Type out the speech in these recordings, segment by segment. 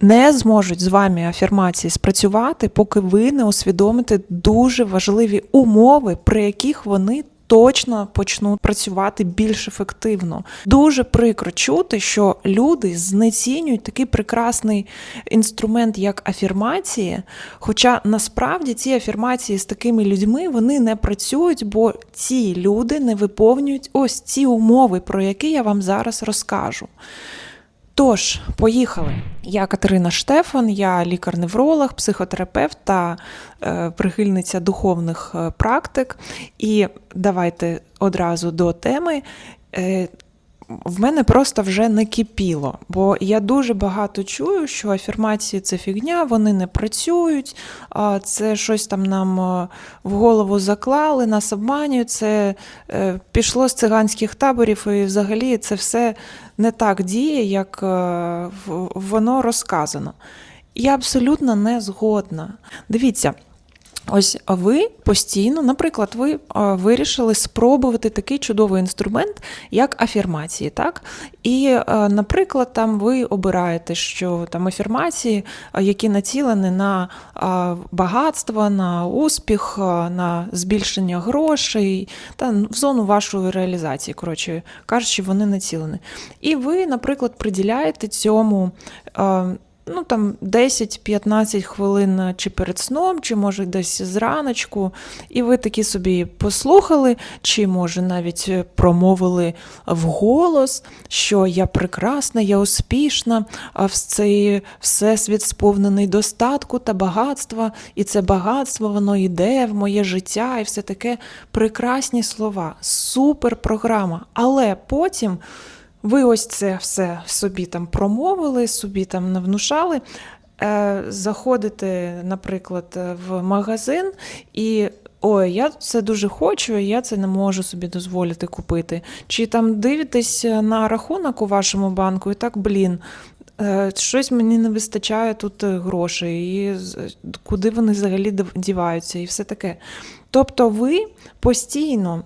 не зможуть з вами афірмації спрацювати, поки ви не усвідомите дуже важливі умови, при яких вони точно почнуть працювати більш ефективно. Дуже прикро чути, що люди знецінюють такий прекрасний інструмент, як афірмації. Хоча насправді ці афірмації з такими людьми вони не працюють, бо ці люди не виповнюють ось ці умови, про які я вам зараз розкажу. Тож, поїхали. Я Катерина Штефан, я лікар-невролог, психотерапевт та е, прихильниця духовних е, практик. І давайте одразу до теми. Е, в мене просто вже не кипіло, бо я дуже багато чую, що афірмації це фігня, вони не працюють, це щось там нам е, в голову заклали, нас обманюють, це е, пішло з циганських таборів, і взагалі це все не так діє, як е, воно розказано. Я абсолютно не згодна. Дивіться. Ось ви постійно, наприклад, ви вирішили спробувати такий чудовий інструмент, як афірмації, так? І, наприклад, там ви обираєте, що там афірмації, які націлені на багатство, на успіх, на збільшення грошей та в зону вашої реалізації. Коротше кажучи, вони націлені. І ви, наприклад, приділяєте цьому. Ну там 10-15 хвилин е, чи перед сном, чи може десь зраночку, і ви такі собі послухали, чи може навіть е, промовили вголос, що я прекрасна, я успішна, а в цей всесвіт сповнений достатку та багатства, і це багатство воно йде в моє життя, і все таке прекрасні слова, супер програма. Але потім. Ви ось це все собі там промовили, собі там навнушали. Е, заходите, наприклад, в магазин і. Ой, я це дуже хочу, і я це не можу собі дозволити купити. Чи там дивитесь на рахунок у вашому банку, і так, блін, е, щось мені не вистачає тут грошей, і куди вони взагалі діваються, і все таке. Тобто ви постійно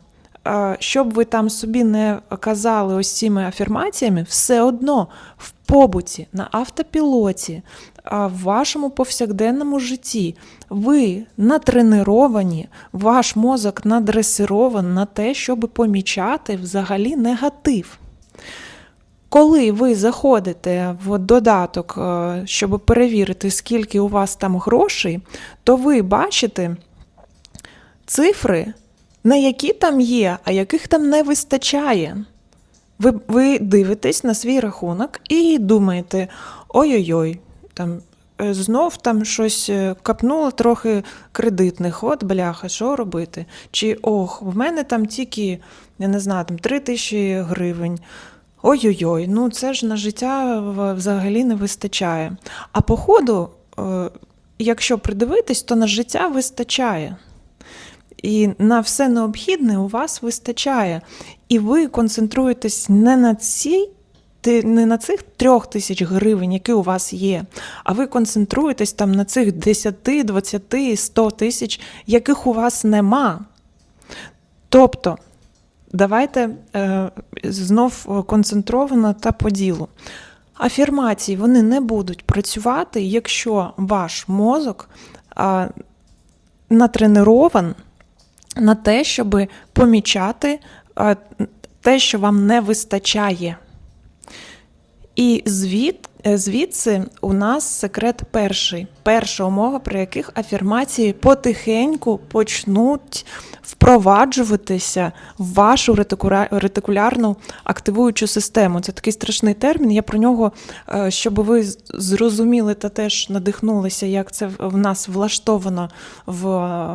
щоб ви там собі не казали ось цими афірмаціями, все одно в побуті, на автопілоті, в вашому повсякденному житті ви натреновані, ваш мозок надресирований на те, щоб помічати взагалі негатив. Коли ви заходите в додаток, е, щоб перевірити, скільки у вас там грошей, то ви бачите цифри, не які там є, а яких там не вистачає. Ви, ви дивитесь на свій рахунок і думаєте: ой-ой-ой, там е, знов там щось е, капнуло трохи кредитних, от бляха, що робити? Чи ох, в мене там тільки, я не знаю, там 3 тисячі гривень. Ой-ой-ой, ну це ж на життя взагалі не вистачає. А по ходу, е, якщо придивитись, то на життя вистачає. І на все необхідне у вас вистачає. І ви концентруєтесь не на цій. Не на цих трьох тисяч гривень, які у вас є, а ви концентруєтесь там на цих 10, 20, 100 тисяч, яких у вас нема. Тобто, давайте е, знов е, концентровано та по ділу. Афірмації вони не будуть працювати, якщо ваш мозок а, натренирован на те, щоб помічати те, що вам не вистачає. І звід, е, звідси у нас секрет перший. Перша умова, при яких афірмації потихеньку почнуть впроваджуватися в вашу ретикулярну активуючу систему. Це такий страшний термін. Я про нього, е, щоб ви зрозуміли та теж надихнулися, як це в- нас влаштовано в,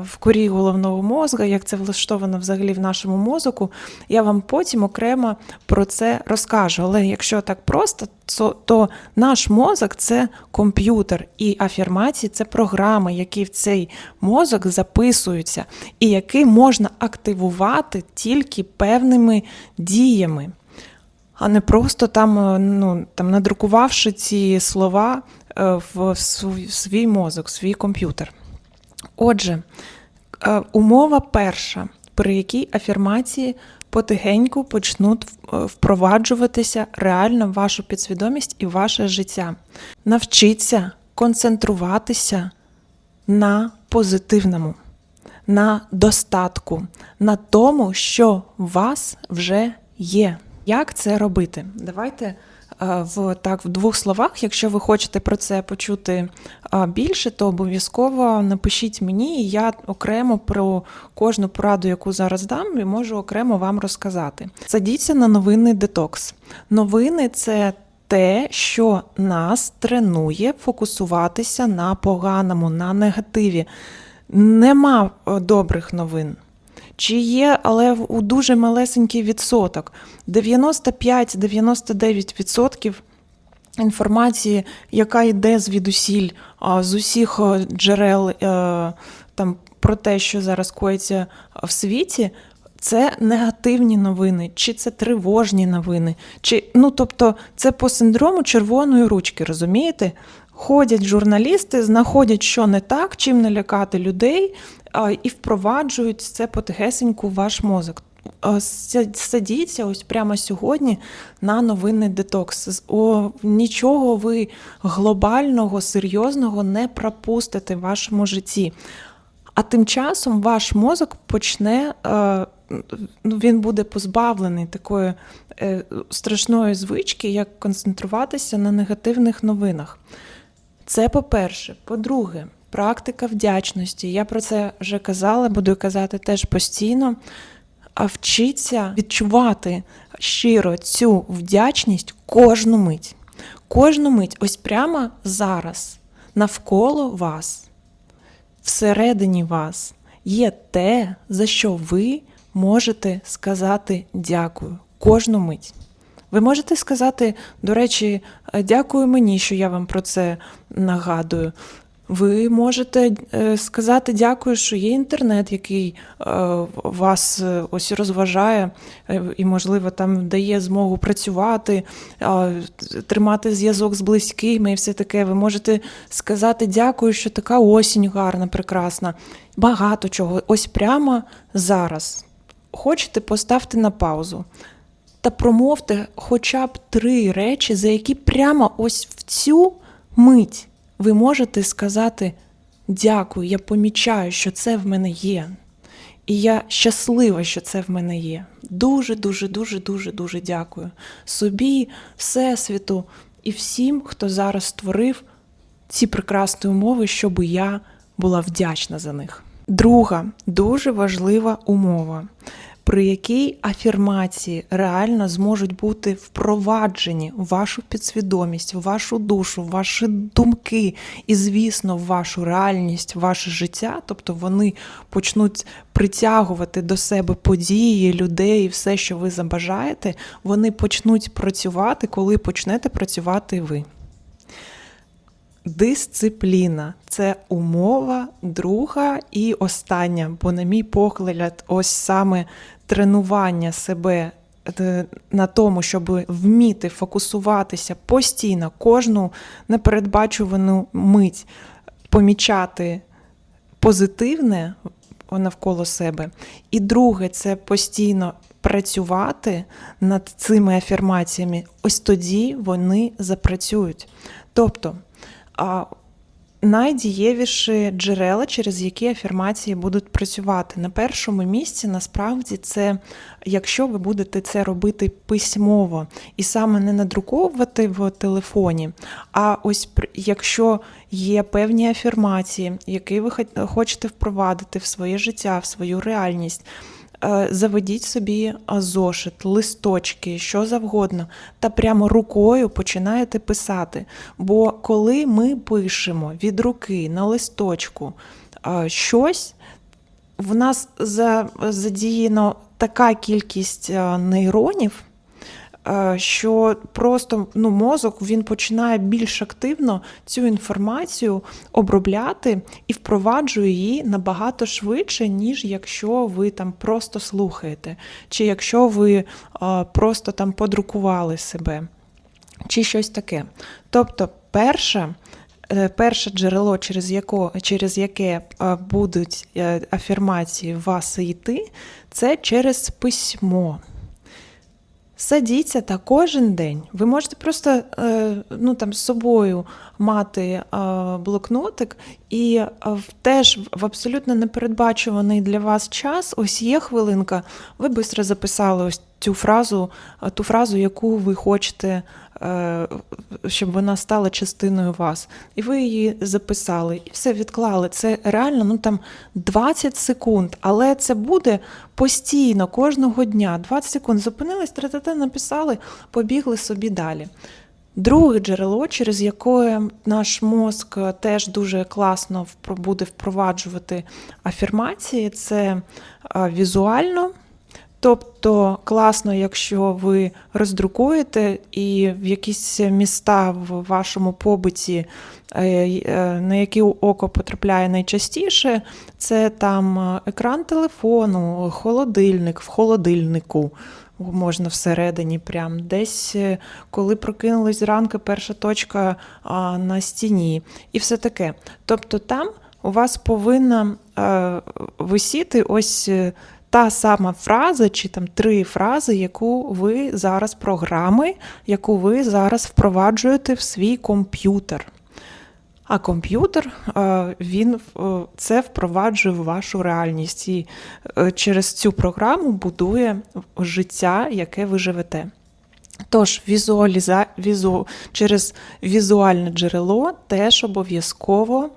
в корі головного мозга, як це влаштовано взагалі в нашому мозоку. Я вам потім окремо про це розкажу. Але якщо так просто, то, то наш мозок це комп'ютер, і афірмації це програми, які в цей мозок записуються, і які можна активувати тільки певними діями. А не просто там, е, ну, там надрукувавши ці слова е, в свій- мозок, в свій комп'ютер. Отже, е, умова перша, при якій афірмації потихеньку почнуть е, впроваджуватися реально в вашу підсвідомість і ваше життя. Навчіться концентруватися на позитивному, на достатку, на тому, що у вас вже є. Як це робити? Давайте в так в двох словах. Якщо ви хочете про це почути більше, то обов'язково напишіть мені, і я окремо про кожну пораду, яку зараз дам, можу окремо вам розказати. Садіться на новинний детокс. Новини це те, що нас тренує фокусуватися на поганому, на негативі. Нема е, добрих новин. Чи є, але у дуже малесенький відсоток. 95-99% інформації, яка йде звідусіль, з усіх е, джерел е, там, про те, що зараз коїться в світі, це негативні новини, чи це тривожні новини, чи ну тобто це по синдрому червоної ручки, розумієте? Ходять журналісти, знаходять, що не так, чим не лякати людей, і впроваджують це потихесеньку в ваш мозок. Садіться ось прямо сьогодні на новинний детокс. О, нічого ви глобального, серйозного не пропустите в вашому житті. А тим часом ваш мозок почне, е, ну, він буде позбавлений такої е, страшної звички, як концентруватися на негативних новинах. Це по-перше. По-друге, практика вдячності. Я про це вже казала, буду казати теж постійно. А вчиться відчувати щиро цю вдячність кожну мить. Кожну мить, ось прямо зараз, навколо вас всередині вас є те, за що ви можете сказати дякую кожну мить. Ви можете сказати, до речі, «Е, дякую мені, що я вам про це нагадую. Ви можете е, сказати дякую, що є інтернет, який е, вас е, ось розважає і, можливо, там дає змогу працювати, тримати зв'язок з близькими і все таке. Ви можете сказати дякую, що така осінь гарна, прекрасна. Багато чого. Ось прямо зараз. Хочете, поставте на паузу та промовте хоча б три речі, за які прямо ось в цю мить ви можете сказати дякую, я помічаю, що це в мене є. І я щаслива, що це в мене є. Дуже, дуже, дуже, дуже, дуже дякую собі, Всесвіту і всім, хто зараз створив ці прекрасні умови, щоб я була вдячна за них. Друга дуже важлива умова, при якій афірмації реально зможуть бути впроваджені в вашу підсвідомість, в вашу душу, в ваші думки і, звісно, в вашу реальність, в ваше життя. Тобто вони почнуть притягувати до себе події, людей, все, що ви забажаєте, вони почнуть працювати, коли почнете працювати ви. Дисципліна це умова друга і остання, бо, на мій погляд, ось саме тренування себе е, на тому, щоб вміти фокусуватися постійно, кожну непередбачувану мить, помічати позитивне навколо себе. І друге, це постійно працювати над цими афірмаціями. Ось тоді вони запрацюють. Тобто, найдієвіші джерела, через які афірмації будуть працювати. На першому місці насправді це якщо ви будете це робити письмово і саме не надруковувати в телефоні, а ось якщо є певні афірмації, які ви хочете впровадити в своє життя, в свою реальність. Е, Заведіть собі зошит, листочки, що завгодно, та прямо рукою починаєте писати. Бо коли ми пишемо від руки на листочку щось, в нас задіяно така кількість нейронів, е, що просто ну, мозок він починає більш активно цю інформацію обробляти і впроваджує її набагато швидше, ніж якщо ви там просто слухаєте, чи якщо ви е, просто там подрукували себе, чи щось таке. Тобто, перше, Е, Перше джерело, через, яко, через яке е, будуть е, афірмації вас йти, це через письмо. Садіться та кожен день. Ви можете просто е, ну, там, з собою мати е, блокнотик, і е, в- теж в абсолютно непередбачуваний для вас час, ось є хвилинка, ви швидко записали ось цю фразу, ту фразу, яку ви хочете, щоб вона стала частиною вас. І ви її записали, і все відклали. Це реально ну, там 20 секунд, але це буде постійно, кожного дня. 20 секунд зупинились, тра-та-та, написали, побігли собі далі. Друге джерело, через яке наш мозк е, теж дуже класно буде впроваджувати афірмації, це е, візуально. Тобто класно, якщо ви роздрукуєте і в якісь міста в вашому побуті, е, е, на які око потрапляє найчастіше, це там е, екран телефону, холодильник в холодильнику. Можна всередині, прям десь, коли прокинулись зранку, перша точка на стіні, і все таке. Тобто там у вас повинна висіти ось та сама фраза, чи там три фрази, яку ви зараз програми, яку ви зараз впроваджуєте в свій комп'ютер. А комп'ютер е, він е, це впроваджує в вашу реальність і е, через цю програму будує життя, яке ви живете. Тож візуаліза... візу... через візуальне джерело теж обов'язково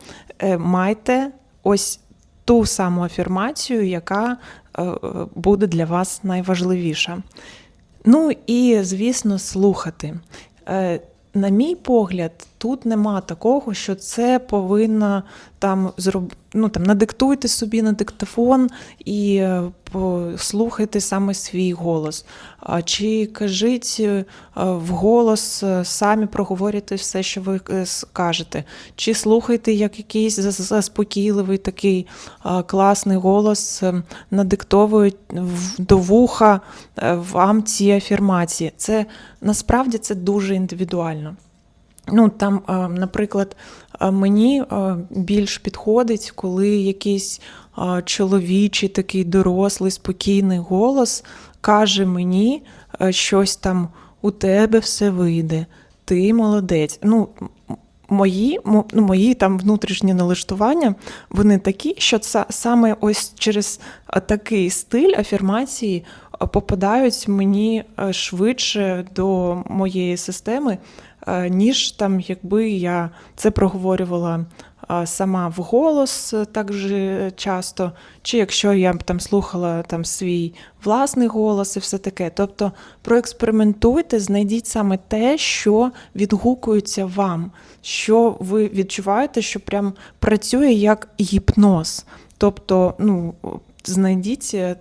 майте ось ту саму афірмацію, яка буде для вас найважливіша. Ну і, звісно, слухати. Е, На мій погляд, тут нема такого, що це повинна там зроб... ну, там, надиктуйте собі на диктофон і е, послухайте саме свій голос. Чи кажіть е, вголос, е, самі проговорюйте все, що ви скажете. Чи слухайте, як якийсь заспокійливий такий класний голос надиктовують в- до вуха вам ці афірмації. Це насправді це дуже індивідуально. Ну, там, наприклад, мені більш підходить, коли якийсь чоловічий такий дорослий, спокійний голос каже мені е, щось там у тебе все вийде, ти молодець. Ну, мої, ну, мої там внутрішні налаштування, вони такі, що це саме ось через е, такий стиль афірмації е, попадають мені е, швидше до моєї системи, ніж там, якби я це проговорювала сама вголос е, так же часто, чи якщо я там слухала там свій власний голос і все таке. Тобто проекспериментуйте, знайдіть саме те, що відгукується вам, що ви відчуваєте, що прям працює як гіпноз. Тобто, ну, знайдіть е,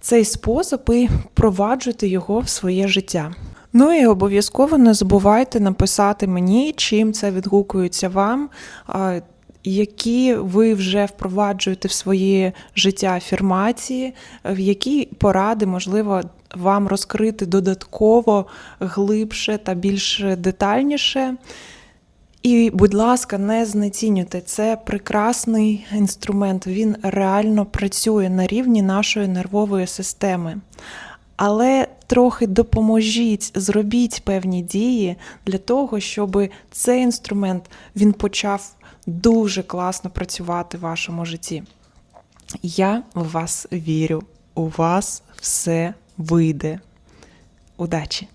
цей спосіб і впроваджуйте його в своє життя. Ну і обов'язково не забувайте написати мені, чим це відгукується вам, які ви вже впроваджуєте в своє життя афірмації, в які поради можливо вам розкрити додатково глибше та більш детальніше. І, будь ласка, не знецінюйте. Це прекрасний інструмент. Він реально працює на рівні нашої нервової системи. Але трохи допоможіть, зробіть певні дії для того, щоб цей інструмент він почав дуже класно працювати в вашому житті. Я в вас вірю. У вас все вийде. Удачі!